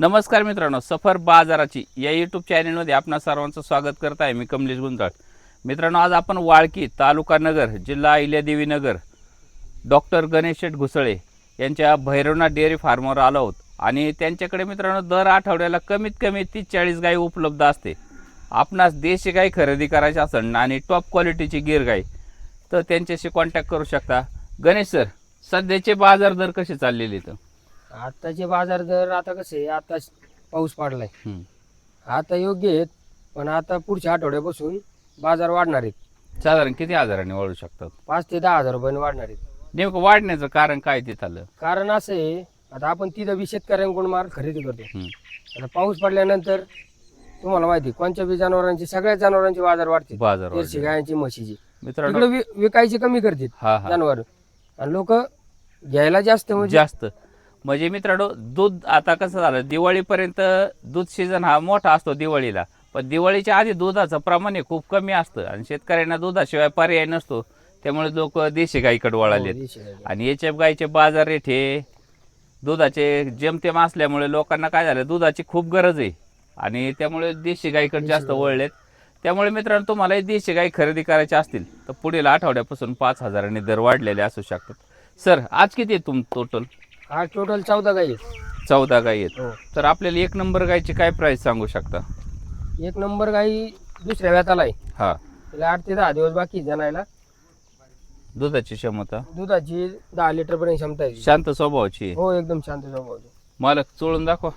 नमस्कार मित्रांनो सफर बाजाराची या यूट्यूब चॅनलमध्ये आपणा सर्वांचं स्वागत करत आहे. मी कमलेश गुंजाळ. मित्रांनो आज आपण वाळकी तालुका नगर जिल्हा अहिल्यादेवी नगर डॉक्टर गणेश शेठ घुसळे यांच्या भैरवनाथ डेअरी फार्मवर आलो आहोत. आणि त्यांच्याकडे मित्रांनो दर आठवड्याला कमीत कमी तीस चाळीस गाई उपलब्ध असते. आपणास देशी गाई खरेदी करायची असेल आणि टॉप क्वालिटीची गिर गाई तर त्यांच्याशी कॉन्टॅक्ट करू शकता. गणेश सर सध्याचे बाजार दर कसे चाललेले तर आताचे बाजार दर आता कसे आहे, आता पाऊस पडलाय. आता योग्य आहेत पण आता पुढच्या आठवड्यापासून बाजार वाढणार आहेत. साधारण किती हजारांनी वाढू शकतात? पाच ते दहा हजार रुपयाने वाढणार आहेत. नेमकं वाढण्याचं कारण काय ते झालं? कारण असं आहे आता आपण तिथं बी शेतकऱ्यांकडून माल खरेदी करतो. हम्म. आता पाऊस पडल्यानंतर तुम्हाला माहिती आहे, कोणत्या बी जनावरांची सगळ्या जनावरांचे बाजार वाढते. बाजार वाढले. गायांची म्हशीची. मित्रांनो विकायची कमी करतात हा हा. जनावर. आणि लोक घ्यायला जास्त म्हणजे जास्त. म्हणजे मित्रांनो दूध आता कसं झालं दिवाळीपर्यंत दूध सीझन हा मोठा असतो दिवाळीला. पण दिवाळीच्या आधी दुधाचं प्रमाण हे खूप कमी असतं आणि शेतकऱ्यांना दुधाशिवाय पर्याय नसतो. त्यामुळे लोक देशी गाईकडे वळाले हो, गाई. आणि एच एफ गाईचे बाजार रेट हे दुधाचे जेमतेम असल्यामुळे लोकांना काय झालं दुधाची खूप गरज आहे. आणि त्यामुळे देशी गाईकडे जास्त वळलेत. त्यामुळे मित्रांनो तुम्हाला देशी गाई खरेदी करायची असतील तर पुढील आठवड्यापासून पाच हजारांनी दर वाढलेले असू शकतात. सर आज किती तुम टोटल हा टोटल चौदा गाई आहेत. चौदा गाई आहेत. हो. तर आपल्याला एक नंबर गायची काय प्राइस सांगू शकता? एक नंबर गाई दुसऱ्या व्याताला आहे. हा. तिला आठ ते दहा दिवस बाकी जनायला. दुधाची क्षमता? दुधाची दहा लिटर पर्यंत क्षमता आहे. शांत स्वभावाची? आहे. हो एकदम शांत स्वभावाची. मालक चोळून दाखवा.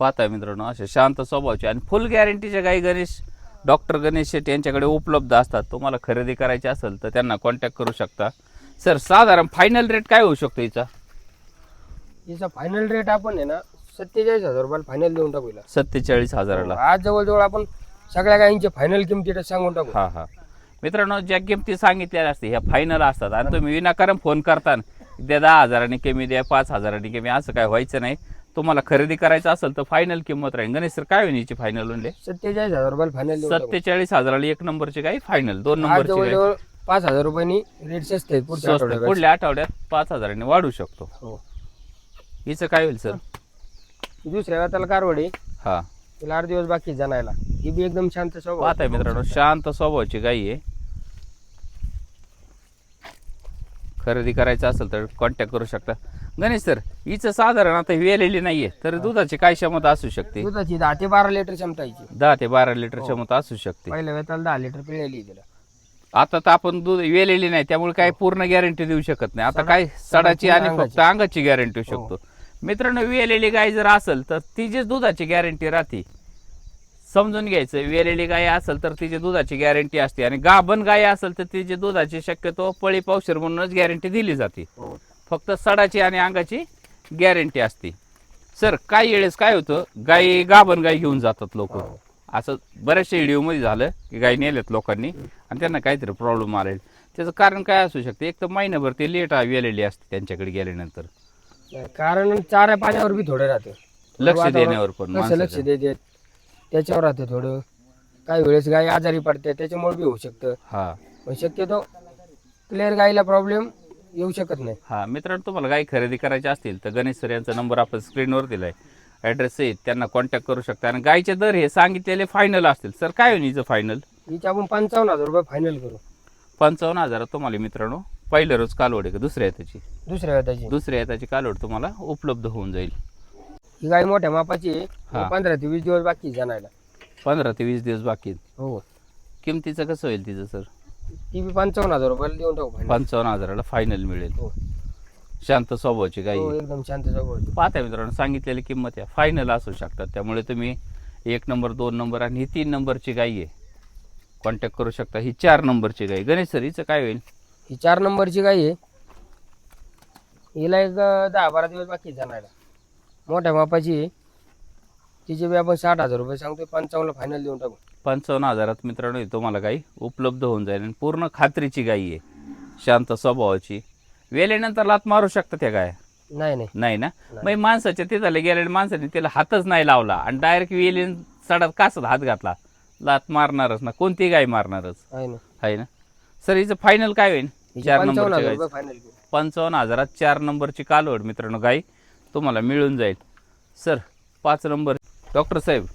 पाहताय मित्रांनो असे शांत स्वभावाचे आणि फुल गॅरंटीच्या गाई गणेश. डॉक्टर गणेश शेट्टी यांच्याकडे उपलब्ध असतात. तुम्हाला खरेदी करायची असेल तर त्यांना कॉन्टॅक्ट करू शकता. सर साधारण फायनल रेट काय होऊ शकतो हिचा हिचा फायनल रेट आपण आहे ना सत्तेचाळीस हजार रुपयाला फायनल देऊन टाकू हिला. सत्तेचाळीस हजाराला. आज जवळजवळ आपण सगळ्या गायींचे फायनल किमती सांगून टाकू. हा हा. मित्रांनो ज्या किमती सांगितलेल्या असते ह्या फायनल असतात. आणि तुम्ही विनाकारण फोन करता द्या दहा हजारांनी कमी द्या पाच हजारांनी कमी असं काय व्हायचं नाही. तुम्हाला खरेदी करायचं असेल तर फायनल किंमत राहील. गणेश सर काय होईल याची फायनल म्हणले? सत्तेचाळीस हजार रुपयाला फायनल सत्तेचाळीस हजाराला एक नंबरची काय? फायनल दोन नंबरची जवळजवळ पाच हजार रुपयांनी रेट स्वस्त आहे पुढच्या स्वस्त. आठवड्यात पुढल्या आठवड्यात पाच हजारांनी वाढू शकतो. हो. हिचं काय होईल सर दुसऱ्या व्याताला कारवडी. हा. तिला आठ दिवस बाकी जनायला ही बी एकदम शांत स्वभाव. पाहताय मित्रांनो शांत स्वभावाची गाई आहे. खरेदी करायचं असेल तर कॉन्टॅक्ट करू शकता. गणेश सर हिचं साधारण आता वेलेली नाहीये तर दुधाची काय क्षमता असू शकते? दुधाची दहा ते बारा लिटर क्षमता हिची. दहा ते बारा लिटर क्षमता असू शकते. पहिल्या वेताला दहा लिटर पिळलेली तिला. आता तर आपण दूध वेलेली नाही त्यामुळे काय पूर्ण गॅरंटी देऊ शकत नाही. आता काय सडाची आणि अंगाची. फक्त अंगाची. गॅरंटी देऊ शकतो. मित्रांनो वेलेली गाय जर असेल तर तिची दुधाची गॅरंटी राहते समजून घ्यायचं. वेलेली गाय असेल तर तिची दुधाची गॅरंटी असते. आणि गाभण गाय असेल तर तिची दुधाची शक्यतो पळी पावशर म्हणूनच गॅरंटी दिली जाते. फक्त सडाची आणि अंगाची गॅरंटी असते. सर काही वेळेस काय होतं गाई गाभण गाई घेऊन जातात लोक. असं बऱ्याचशा व्हिडिओमध्ये झालं की गाई नेल्यात लोकांनी आणि त्यांना काहीतरी प्रॉब्लेम आले त्याचं कारण काय असू शकते? एक तर महिनाभर ते लेट वेलेली असते त्यांच्याकडे गेल्यानंतर. कारण चाऱ्या पाण्यावर बी थोडं राहतं. लक्ष देण्यावर पण कसं लक्ष. देते? त्याच्यावर राहतं थोडं. काही वेळेस गाय आजारी पडते त्याच्यामुळे बी होऊ शकतं. हा. पण शक्यतो क्लिअर गायला प्रॉब्लेम येऊ शकत नाही. हा मित्रांनो तुम्हाला गाई खरेदी करायची असतील तर गणेश सर यांचा नंबर आपण स्क्रीनवर दिलाय. ॲड्रेस आहे त्यांना कॉन्टॅक्ट करू शकता. आणि गायचे दर हे सांगितलेले फायनल असतील. सर काय होईल हिचं फायनल हिचे आपण पंचावन्न हजार रुपये फायनल करू. पंचावन्न हजारात तुम्हाला मित्रांनो पहिलं रोज कालवड आहे का? दुसऱ्या येताची? दुसऱ्या वेताची दुसऱ्या येताची कालवड तुम्हाला उपलब्ध होऊन जाईल. ही गाय मोठ्या मापाची आहे. हा. पंधरा ते वीस दिवस बाकी जाणायला पंधरा ते वीस दिवस बाकी आहेत. हो. किमतीचं कसं होईल तिचं सर ती बी पंचावन्न हजार रुपयाला देऊन टाकू. पंचावन्न हजाराला फायनल मिळेल. हो. शांत स्वभावाची गाई. हो आहे. एकदम शांत स्वभावाची. पाहता मित्रांनो सांगितलेली किंमत आहे. फायनल असू शकतात. त्यामुळे तुम्ही एक नंबर दोन नंबर आणि ही तीन नंबरची गाई आहे. कॉन्टॅक्ट करू शकता. ही चार नंबरची गाई. गणेश सर हिचं काय होईल? ही चार नंबरची गाय आहे. हिला एक अं, दहा बारा दिवस बाकी जाणायला. मोठ्या मापाची आहे. तिचे बी आपण साठ हजार रुपये सांगतोय. पंचावन्न फायनल देऊन टाकू. पंचावन्न हजारात मित्रांनो तुम्हाला गाई उपलब्ध होऊन जाईल आणि पूर्ण खात्रीची गाई आहे. शांत स्वभावाची. वेळेनंतर लात मारू शकता त्या गाय? नाही नाही. नाही ना? मग माणसाच्या तिथं गेलेल्या माणसाने तिला हातच नाही लावला आणि डायरेक्ट वेलीन सडात कासत हात घातला? लात मारणारच ना. कोणती गाय मारणारच? आहे ना. सर हिचं फायनल काय होईल? चार नंबरची गाय. घेऊ. पंचावन्न हजारात चार नंबरची कालवड मित्रांनो गाई तुम्हाला मिळून जाईल. सर पाच नंबर. डॉक्टर साहेब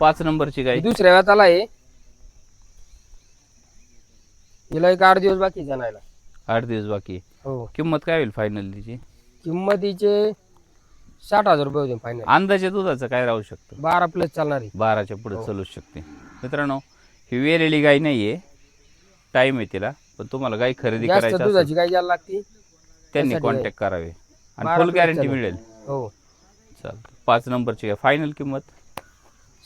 पाच नंबरची गाई दुसऱ्या वेळाला आहे. हिला एक आठ दिवस बाकी जाणायला. आठ दिवस बाकी आहे. हो. किंमत काय होईल फायनल तिची किंमत हिचे साठ हजार रुपये होते फायनल अंदाजे दुधाचं काय राहू शकतं? बारा प्लस चालणार आहे. बाराच्या पुढे चालू शकते. मित्रांनो ही वेलेली गाय नाही आहे टाईम आहे तिला. पण तुम्हाला गाय खरेदी जास्त करायची असेल दुधाची गाय ज्याला लागती. त्यांनी त्यासाठी कॉन्टॅक्ट करावे. आणि बारा फुल गॅरंटी चालेल. मिळेल. हो. चालतं. पाच नंबरची गाय. फायनल किंमत?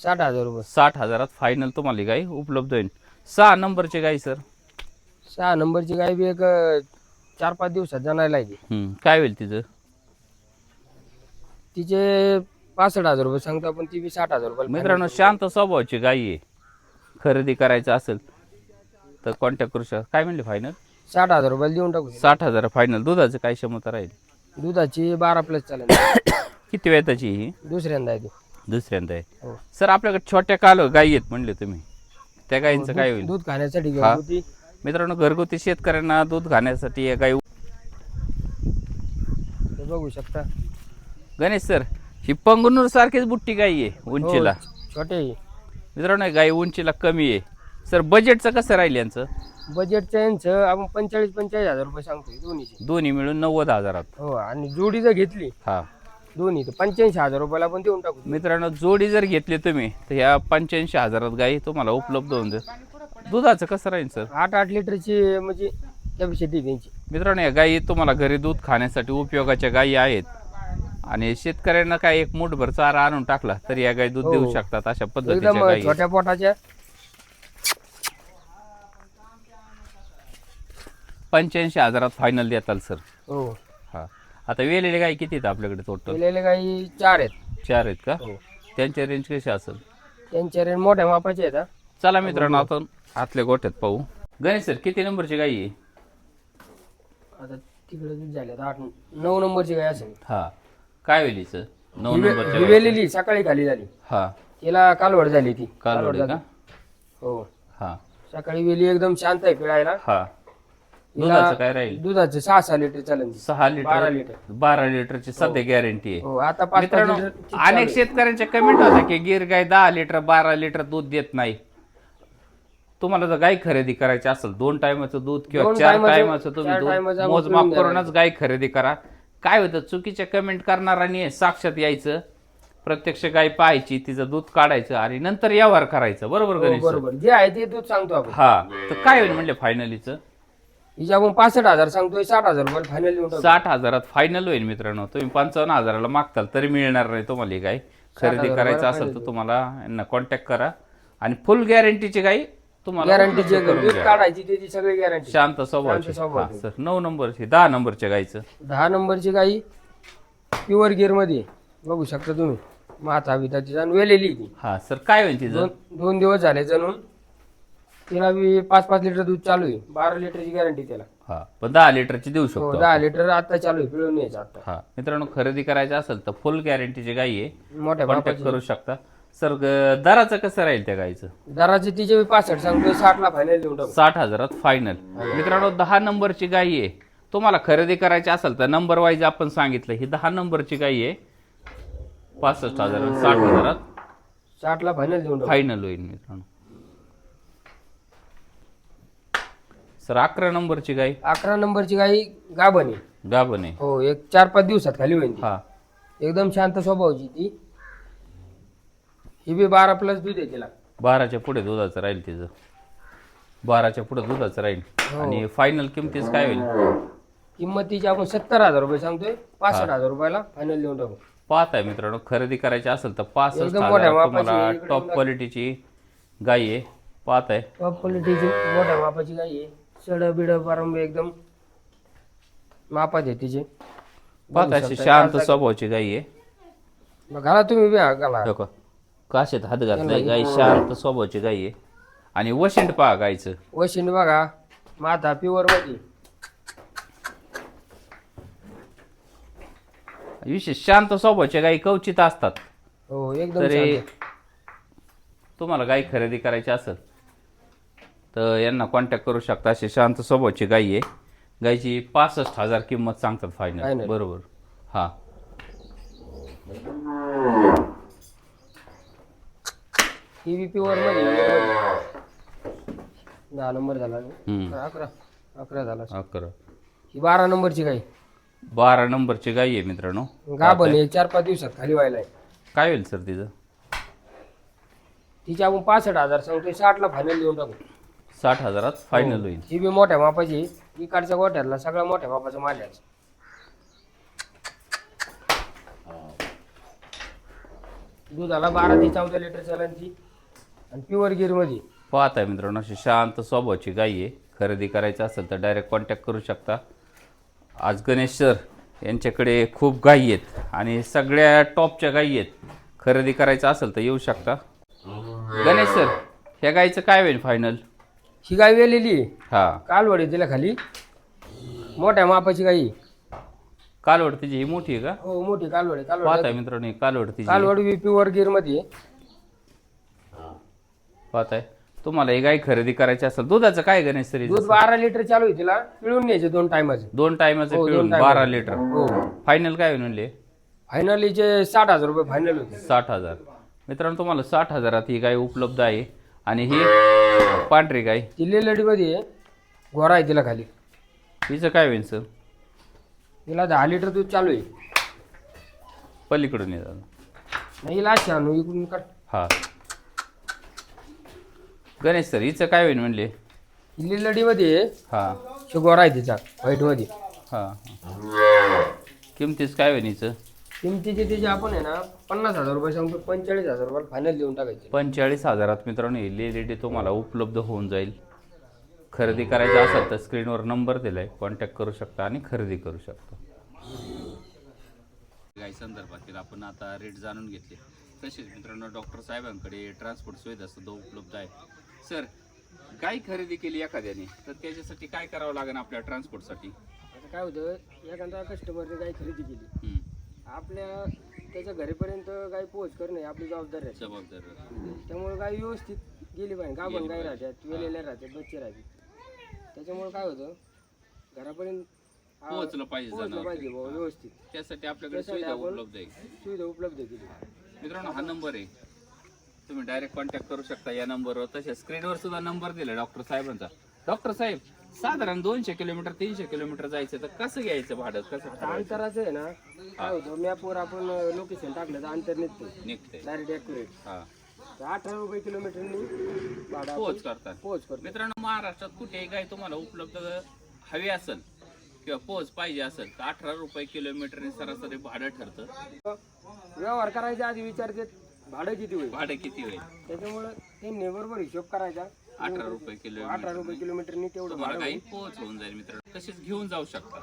साठ हजार रुपये. साठ हजारात फायनल तुम्हाला ही गाय उपलब्ध होईल. सहा नंबरची गाय सर सहा नंबरची गाय बी एक अं, चार पाच दिवसात जाणायला आहे ती. हम्म, काय होईल तिचं? तिचे पासष्ट हजार रुपये सांगतो आपण ती बी साठ हजार रुपये मित्रांनो शांत स्वभावाची गाय आहे. खरेदी करायचं असेल तर कॉन्टॅक्ट करू शकता. काय म्हणले फायनल साठ हजार रुपयाला देऊन टाकू साठ हजार फायनल दुधाचं काय क्षमता राहील? दुधाची बारा प्लस चालेल. किती वेताची ही? दुसऱ्यांदा आहे ती. दुसऱ्यांदा आहे. हो. सर आपल्याकडे छोट्या काल गायी आहेत म्हणले तुम्ही. त्या गायींचं काय होईल. दूध खाण्यासाठी हा. घरगुती मित्रांनो घरगुती शेतकऱ्यांना दूध खाण्यासाठी या गाई ते बघू शकता. गणेश सर ही पंगनूर सारखीच बुट्टी गाई आहे उंचीला. हो, छोटे. मित्रांनो ही गाई उंचीला कमी आहे. सर बजेटचं कसं राहील यांचं? बजेटच्या यांचं आपण पंचेचाळीस पंचेचाळीस हजार रुपये सांगतोय दोन्हीचे. दोन्ही मिळून नव्वद हजारात. हो आणि जोडी जर घेतली. हा. दोन्ही तर पंच्याऐंशी हजार रुपयाला आपण देऊन टाकू. मित्रांनो जोडी जर घेतली तुम्ही तर ह्या पंच्याऐंशी हजारात गाई तुम्हाला उपलब्ध होऊन जाईल. दुधाचं कसं राहील सर? आठ आठ लिटरची म्हणजे कॅपॅसिटी त्यांची मित्रांनो या गायी तुम्हाला घरी दूध खाण्यासाठी उपयोगाच्या गायी आहेत. आणि शेतकऱ्यांना काय एक मुठभर चारा आणून टाकला तरी या गायी दूध हो. देऊ शकतात अशा पद्धतीच्या एकदम गायी आहेत. छोट्या पोटाच्या. पंच्याऐंशी हजारात फायनल देताल सर. हो. हा. आता वेलेले गाय किती आहेत आपल्याकडे टोटल केलेले काही चार आहेत. चार आहेत का? हो. त्यांच्या रेंज कशी असेल? त्यांच्या रेंज मोठ्या मापाचे आहेत हा. चला मित्रांनो आपण आतल्या गोठ्यात पाहू. गणेश सर किती नंबरची गाई आहे? आता तिकडे दूध झाले आता आठ नऊ नंबरची गाय असेल. हा. काय हिचं? नऊ नंबरच्या गाई. हिवेलेली सकाळी खाली झाली. हा. तिला कालवड झाली ती. कालवडी. का? हो. हा. सकाळी वेली एकदम शांत आहे पिळायला हा. दुधाचं काय राहील? दुधाचं सहा सहा लिटर चालेल. सहा बारा लिटर. लिटर बारा लिटरची सध्या गॅरंटी आहे. हो आता पाच पाच मित्रांनो लिटर ती अनेक चालू? आहे. शेतकऱ्यांच्या कमेंट होता की गिर गाय दहा लिटर बारा लिटर दूध देत नाही. तुम्हाला जर गाय खरेदी करायची असेल दोन टायमाचं दूध किंवा दोन चार टायमाचं- टायमाचं तुम्ही चार दूध टायमाचं मोजमाप करूनच गाय खरेदी करा. काय होतं चुकीच्या कमेंट करणारांनी साक्षात यायचं प्रत्यक्ष गाय पाहायची तिचं दूध काढायचं आणि नंतर व्यवहार करायचं. बरोबर हो, गणेश बरोबर. जे आहे ते दूध सांगतो आपण. हा तर काय होईल म्हणले फायनलीचं हिच्या आपण पासष्ट हजार सांगतोय साठ हजार रुपये फायनल टाकू. साठ हजारात फायनल होईल मित्रांनो. तुम्ही पंचावन्न हजाराला मागताल तरी मिळणार नाही तुम्हाला ही गाय खरेदी करायचं असेल तर तुम्हाला यांना कॉन्टॅक्ट करा. आणि फुल गॅरंटीची गाय तुम्हाला गॅरंटीची उपलब्ध करून दूध द्या. काढायची त्याची सगळी गॅरंटी शांत स्वभावाची. शांत स्वभावाची. हा, सर नऊ नंबरची दहा नंबरच्या गायचं दहा नंबरची गाई प्युअर गिअरमध्ये. बघू शकता तुम्ही. माथा तिचा आणि वेलेली ती. हा सर काय होईल तिचं दोन दोन दिवस झाले जणून तिला बी पाच पाच लिटर दूध चालू आहे. बारा लिटरची गॅरंटी त्याला. हा पण दहा लिटरची देऊ हो शकतो दहा लिटर आता चालू आहे पिळून यायचं आता. हा मित्रांनो खरेदी करायचं असेल तर फुल गॅरंटीची गाय आहे. मोठ्या कॉन्टॅक्ट करू शकता. सर ग- दराचं कसं राहील त्या गायचं दराचे तिचे बी पासष्ट सांगतोय साठ ला फायनल देऊन टाकू. साठ हजारात फायनल मित्रांनो दहा नंबरची गाई आहे. तुम्हाला खरेदी करायची असेल तर नंबर वाईज आपण सांगितलं ही दहा नंबरची गाई आहे. पासष्ट हजार साठ हजारात साठ ला फायनल देऊन टाकू. फायनल होईल मित्रांनो. सर अकरा नंबरची गाई अकरा नंबरची गाई गाभण आहे. गाभण आहे. हो एक चार पाच दिवसात खाली होईल ती. हा. एकदम शांत स्वभावाची ती. ही बी बारा प्लस दूध आहे तिला. बाराच्या पुढे दुधाचं राहील तिचं. बाराच्या पुढे दुधाचं राहील. हो. आणि फायनल किमतीच काय होईल? किंमत तिची आपण सत्तर हजार रुपये सांगतोय. पासष्ट हजार रुपयाला फायनल देऊन टाकू. पाहत आहे मित्रांनो खरेदी करायची असेल तर पासष्ट एकदम मोठ्या हजार मापाची, तुम्हाला इकडे टॉप. क्वालिटीची गाई आहे. पाहत आहे. टॉप क्वालिटीची मोठ्या मापाची गाई आहे. सड बिड पारंब एकदम मापात आहे तिचे. पाहत अशी शांत स्वभावाची गाई आहे. घाला तुम्ही बी हा, घाला. हो का काशेत हात घातलाय. गाई शांत स्वभावाची गाई आहे. आणि वशिंड पहा गायचं वशिंड बघा. माथा प्युअरमध्ये. विशेष शांत स्वभावाच्या गाई कवचित असतात. हो एकदम तरी शांत. तुम्हाला गाई खरेदी करायची असेल तर यांना कॉन्टॅक्ट करू शकता. अशी शांत स्वभावाची गाई आहे. गायची पासष्ट हजार किंमत सांगतात फायनल Final. बरोबर. हा. प्युअरमध्ये दहा नंबर झाला ना. हम्म. अकरा. अकरा झाला. अकरा. ही बारा नंबरची गाई. बारा नंबरची गाई आहे मित्रांनो. गाभण आहे. चार पाच दिवसात खाली व्हायला आहे. काय होईल सर तिचं? तिची आपण पासष्ट हजार सांगतोय. साठला फायनल देऊन टाकू. साठ हजारात फायनल होईल. ही बी मोठ्या मापाची. इकडच्या गोठ्याला सगळ्या मोठ्या मापाचा माल आहे. दुधाला बारा ते चौदा लिटर चालन ती. आणि प्युअर गिरमध्ये. पाहत आहे मित्रांनो अशी शांत स्वभावाची गाई आहे. खरेदी करायचं असेल तर डायरेक्ट कॉन्टॅक्ट करू शकता. आज गणेश सर यांच्याकडे खूप गायी आहेत आणि सगळ्या टॉपच्या गायी आहेत. खरेदी करायचं असेल तर येऊ शकता. गणेश सर ह्या गाईचं काय होईल फायनल ही गाय वेलेली आहे. हा. कालवडी तिला खाली. मोठ्या मापाची गाई कालवड तिची ही मोठी आहे का? हो मोठी कालवडी पाहत कालवडी आहे. मित्रांनो ही कालवड तिची. कालवडी प्युअर गिरमध्ये आहे. पाहत आहे तुम्हाला ही गाय खरेदी करायची असेल दुधाचं काय गणेश सर दूध बारा लिटर चालू आहे तिला. पिळून न्यायचे दोन टायमाचे. दोन टायमाचं हो, दोन पिळून time बारा. लिटर. हो. फायनल काय होईल म्हणले? फायनलीचे साठ हजार रुपये फायनल होते. साठ हजार. मित्रांनो तुम्हाला साठ हजारात ही गाय उपलब्ध आहे. आणि ही पांढरी गाय ती लेलडी मध्ये आहे. गोरा आहे तिला खाली. हिचं काय होईल सर? तिला दहा लिटर दूध चालू आहे. पलीकडून येतात नाही हिला अशी आणू इकडून काढ. हा. गणेश सर हिचं काय होईल म्हणले? ही लेलडी मध्ये आहे. हा. गोरा आहे तिचा व्हाईटमध्ये. हा हा. किमतीच काय होईल हिचं? किमतीची तिची आपण आहे ना पन्नास हजार रुपये सांगतो पंचेचाळीस हजार रुपये फायनल देऊन टाकायचे. पंचेचाळीस हजारात मित्रांनो ही लेडी तुम्हाला उपलब्ध होऊन जाईल. खरेदी करायचं असेल तर स्क्रीनवर नंबर दिलाय कॉन्टॅक्ट करू शकता आणि खरेदी करू शकता. गाय संदर्भातील आपण आता रेट जाणून घेतले. तसेच मित्रांनो डॉक्टर साहेबांकडे ट्रान्सपोर्ट सुविधा सुद्धा उपलब्ध आहे. सर गाय खरेदी केली एखाद्याने तर त्याच्यासाठी काय करावं लागेल आपल्या ट्रान्सपोर्टसाठी आता काय होतं एखादा कस्टमरने गाय खरेदी केली. आपल्या त्याच्या घरीपर्यंत गाय पोहोच करणे आपली जबाबदारी आहे जबाबदार त्यामुळे गाय व्यवस्थित गेली पाहिजे. गाभण गाय राहतात वेलेल्या राहतात बच्चे राहतात. त्याच्यामुळे काय होतं घरापर्यंत आ- पोहोचलं पाहिजे पोहोचलं जनावर पाहिजे बुवा व्यवस्थित. त्यासाठी आपल्याकडे त्यासाठी सुविधा आपण- उपलब्ध आहे. सुविधा उपलब्ध केली मित्रांनो हा नंबर आहे. तुम्ही डायरेक्ट कॉन्टॅक्ट करू शकता या नंबरवर. तसेच स्क्रीनवर सुद्धा नंबर दिला डॉक्टर साहेबांचा. डॉक्टर साहेब साधारण दोनशे किलोमीटर तीनशे किलोमीटर जायचं तर कसं घ्यायचं भाडं? कसं आता ठरवायचं? अंतराचं आहे ना? काय होतं मॅपवर आपण लोकेशन टाकलं तर अंतर निघतो निघते डायरेक्ट ॲक्युरेट हा. अठरा रुपये किलोमीटरनी भाडं पोहोच करतात. पोहोच करतो. मित्रांनो महाराष्ट्रात कुठेही गाय तुम्हाला उपलब्ध हवी असेल किंवा पोहोच पाहिजे असेल तर अठरा रुपये किलोमीटरने सरासरी भाडं ठरतं. व्यवहार करायच्या आधी विचारते भाडं किती होईल? भाडं किती होईल? त्याच्यामुळे त्यांनी बरोबर हिशोब करायचा. अठरा रुपये किलोमीटर अठरा रुपये किलोमीटरनी तेवढं तुम्हाला भाडं गाई पोहोच होऊन जाईल मित्रांनो तसेच घेऊन जाऊ शकता.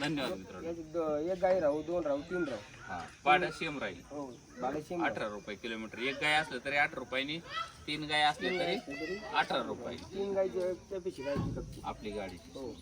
धन्यवाद मित्रांनो. एक द- एक गाई राहू दोन राहू तीन राहू. हा भाडं सेम राहील. हो भाडं शंभर अठरा रुपये किलोमीटर. एक गाय असलं तरी अठरा रुपयानी तीन गाय असले तरी अठरा रुपये. तीन गायची त्यापेक्षा गायची कपची आपली गाडी. हो.